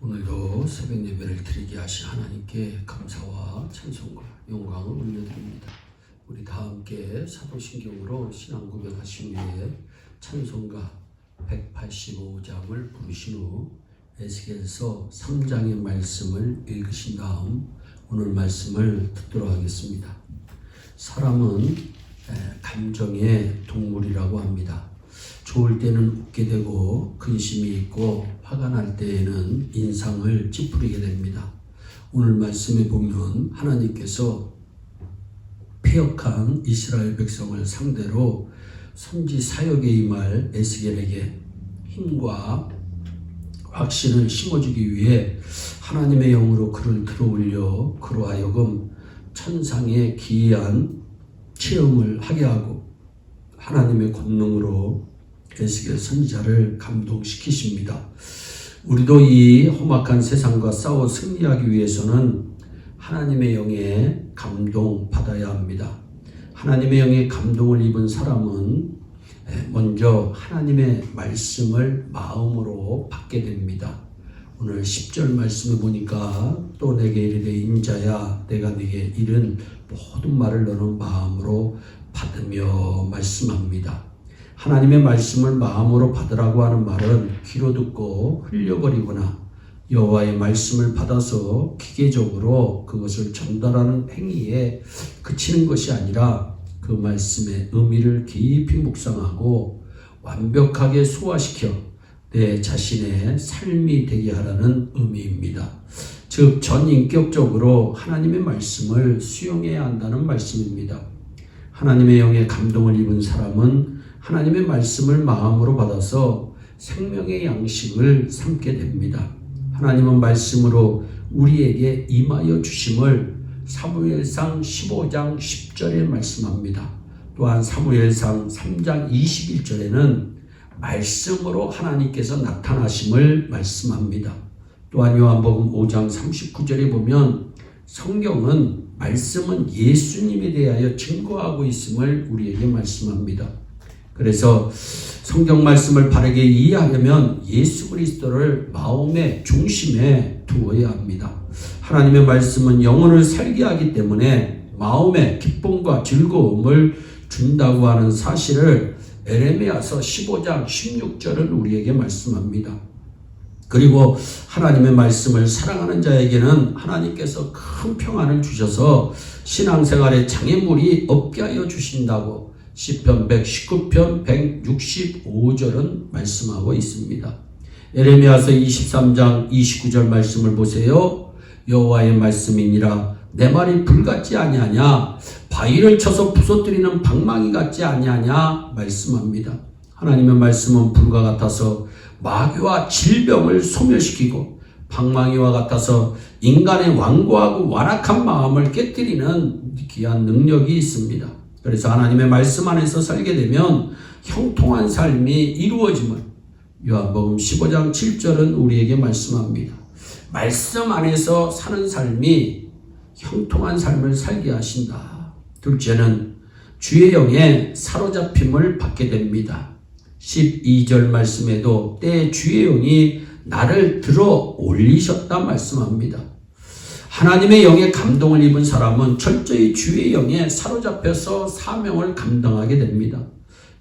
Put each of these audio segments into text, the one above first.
오늘도 새벽 예배를 드리게 하신 하나님께 감사와 찬송과 영광을 올려드립니다. 우리 다 함께 사도신경으로 신앙 고백하신 후에 찬송가 185장을 부르신 후 에스겔서 3장의 말씀을 읽으신 다음 오늘 말씀을 듣도록 하겠습니다. 사람은 에, 감정의 동물이라고 합니다. 좋을 때는 웃게 되고 근심이 있고 화가 날 때에는 인상을 찌푸리게 됩니다. 오늘 말씀에 보면 하나님께서 폐역한 이스라엘 백성을 상대로 선지 사역에 임할 에스겔에게 힘과 확신을 심어주기 위해 하나님의 영으로 그를 들어올려 그로 하여금 천상의 기이한 체험을 하게 하고 하나님의 권능으로 에스겔 선지자를 감동시키십니다. 우리도 이 험악한 세상과 싸워 승리하기 위해서는 하나님의 영에 감동 받아야 합니다. 하나님의 영에 감동을 입은 사람은 먼저 하나님의 말씀을 마음으로 받게 됩니다. 오늘 10절 말씀을 보니까 또 내게 이르되 인자야 내가 네게 이른 모든 말을 너는 마음으로 받으며 말씀합니다. 하나님의 말씀을 마음으로 받으라고 하는 말은 귀로 듣고 흘려버리거나 여호와의 말씀을 받아서 기계적으로 그것을 전달하는 행위에 그치는 것이 아니라 그 말씀의 의미를 깊이 묵상하고 완벽하게 소화시켜 내 자신의 삶이 되게 하라는 의미입니다. 즉, 전인격적으로 하나님의 말씀을 수용해야 한다는 말씀입니다. 하나님의 영에 감동을 입은 사람은 하나님의 말씀을 마음으로 받아서 생명의 양식을 삼게 됩니다. 하나님은 말씀으로 우리에게 임하여 주심을 사무엘상 15장 10절에 말씀합니다. 또한 사무엘상 3장 21절에는 말씀으로 하나님께서 나타나심을 말씀합니다. 또한 요한복음 5장 39절에 보면 성경은 말씀은 예수님에 대하여 증거하고 있음을 우리에게 말씀합니다. 그래서 성경 말씀을 바르게 이해하려면 예수 그리스도를 마음의 중심에 두어야 합니다. 하나님의 말씀은 영혼을 살게 하기 때문에 마음의 기쁨과 즐거움을 준다고 하는 사실을 에레미야서 15장 16절은 우리에게 말씀합니다. 그리고 하나님의 말씀을 사랑하는 자에게는 하나님께서 큰 평안을 주셔서 신앙생활에 장애물이 없게 하여 주신다고 시편 119편 165절은 말씀하고 있습니다. 에레미야서 23장 29절 말씀을 보세요. 여호와의 말씀이니라 내 말이 불같지 아니하냐 바위를 쳐서 부서뜨리는 방망이 같지 아니하냐 말씀합니다. 하나님의 말씀은 불과 같아서 마귀와 질병을 소멸시키고 방망이와 같아서 인간의 완고하고 완악한 마음을 깨뜨리는 귀한 능력이 있습니다. 그래서 하나님의 말씀 안에서 살게 되면 형통한 삶이 이루어짐을 요한복음 15장 7절은 우리에게 말씀합니다. 말씀 안에서 사는 삶이 형통한 삶을 살게 하신다. 둘째는 주의 영에 사로잡힘을 받게 됩니다. 12절 말씀에도 때 주의 영이 나를 들어 올리셨다 말씀합니다. 하나님의 영에 감동을 입은 사람은 철저히 주의 영에 사로잡혀서 사명을 감당하게 됩니다.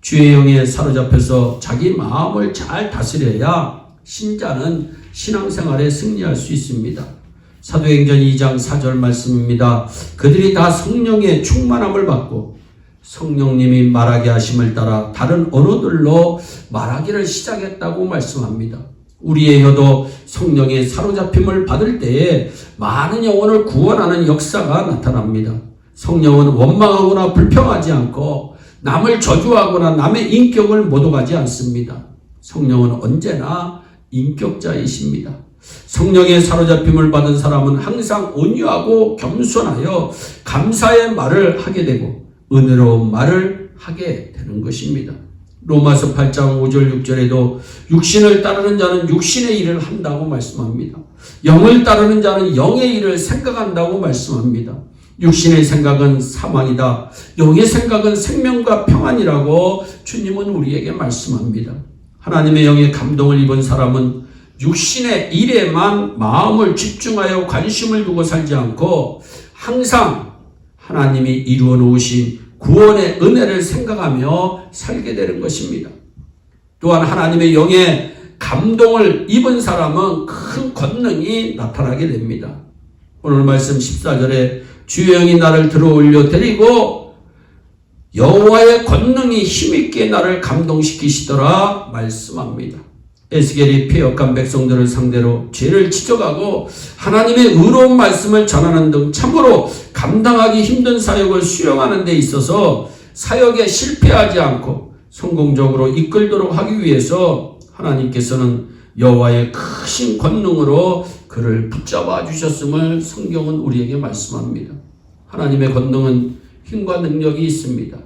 주의 영에 사로잡혀서 자기 마음을 잘 다스려야 신자는 신앙생활에 승리할 수 있습니다. 사도행전 2장 4절 말씀입니다. 그들이 다 성령의 충만함을 받고 성령님이 말하게 하심을 따라 다른 언어들로 말하기를 시작했다고 말씀합니다. 우리의 혀도 성령의 사로잡힘을 받을 때에 많은 영혼을 구원하는 역사가 나타납니다. 성령은 원망하거나 불평하지 않고 남을 저주하거나 남의 인격을 모독하지 않습니다. 성령은 언제나 인격자이십니다. 성령의 사로잡힘을 받은 사람은 항상 온유하고 겸손하여 감사의 말을 하게 되고 은혜로운 말을 하게 되는 것입니다. 로마서 8장 5절 6절에도 육신을 따르는 자는 육신의 일을 한다고 말씀합니다. 영을 따르는 자는 영의 일을 생각한다고 말씀합니다. 육신의 생각은 사망이다. 영의 생각은 생명과 평안이라고 주님은 우리에게 말씀합니다. 하나님의 영의 감동을 입은 사람은 육신의 일에만 마음을 집중하여 관심을 두고 살지 않고 항상 하나님이 이루어 놓으신 구원의 은혜를 생각하며 살게 되는 것입니다. 또한 하나님의 영에 감동을 입은 사람은 큰 권능이 나타나게 됩니다. 오늘 말씀 14절에 주의 영이 나를 들어 올려 데리고 여호와의 권능이 힘있게 나를 감동시키시더라 말씀합니다. 에스겔이 폐역한 백성들을 상대로 죄를 지적하고 하나님의 의로운 말씀을 전하는 등 참으로 감당하기 힘든 사역을 수행하는 데 있어서 사역에 실패하지 않고 성공적으로 이끌도록 하기 위해서 하나님께서는 여호와의 크신 권능으로 그를 붙잡아 주셨음을 성경은 우리에게 말씀합니다. 하나님의 권능은 힘과 능력이 있습니다.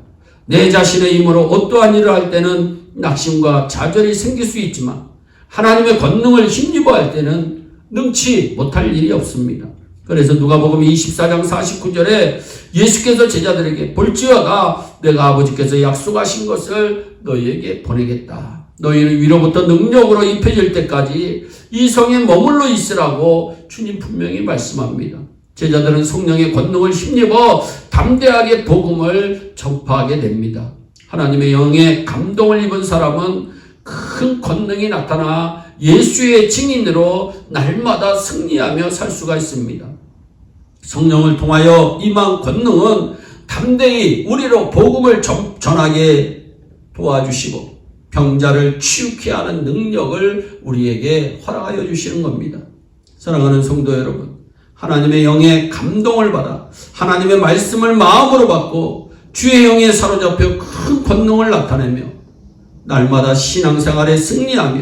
내 자신의 힘으로 어떠한 일을 할 때는 낙심과 좌절이 생길 수 있지만 하나님의 권능을 힘입어 할 때는 능치 못할 일이 없습니다. 그래서 누가복음 24장 49절에 예수께서 제자들에게 볼지어다 내가 아버지께서 약속하신 것을 너희에게 보내겠다. 너희는 위로부터 능력으로 입혀질 때까지 이 성에 머물러 있으라고 주님 분명히 말씀합니다. 제자들은 성령의 권능을 힘입어 담대하게 복음을 전파하게 됩니다. 하나님의 영에 감동을 입은 사람은 큰 권능이 나타나 예수의 증인으로 날마다 승리하며 살 수가 있습니다. 성령을 통하여 임한 권능은 담대히 우리로 복음을 전하게 도와주시고 병자를 치유케 하는 능력을 우리에게 허락하여 주시는 겁니다. 사랑하는 성도 여러분, 하나님의 영에 감동을 받아 하나님의 말씀을 마음으로 받고 주의 영에 사로잡혀 큰 권능을 나타내며 날마다 신앙생활에 승리하며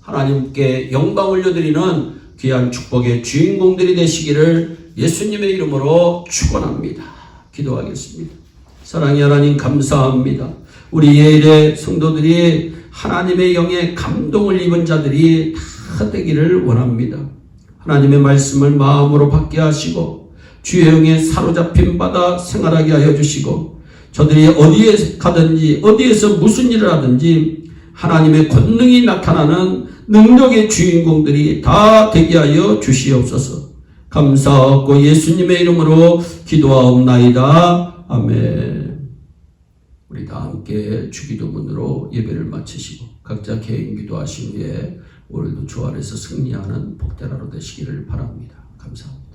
하나님께 영광 올려드리는 귀한 축복의 주인공들이 되시기를 예수님의 이름으로 축원합니다. 기도하겠습니다. 사랑의 하나님 감사합니다. 우리 예일의 성도들이 하나님의 영에 감동을 입은 자들이 다 되기를 원합니다. 하나님의 말씀을 마음으로 받게 하시고 주의 영에 사로잡힌 바다 생활하게 하여 주시고 저들이 어디에 가든지 어디에서 무슨 일을 하든지 하나님의 권능이 나타나는 능력의 주인공들이 다 되게 하여 주시옵소서. 감사하고 예수님의 이름으로 기도하옵나이다. 아멘. 우리 다 함께 주기도문으로 예배를 마치시고 각자 개인 기도하신 후에 오늘도 주 안에서 승리하는 하루 되시기를 바랍니다. 감사합니다.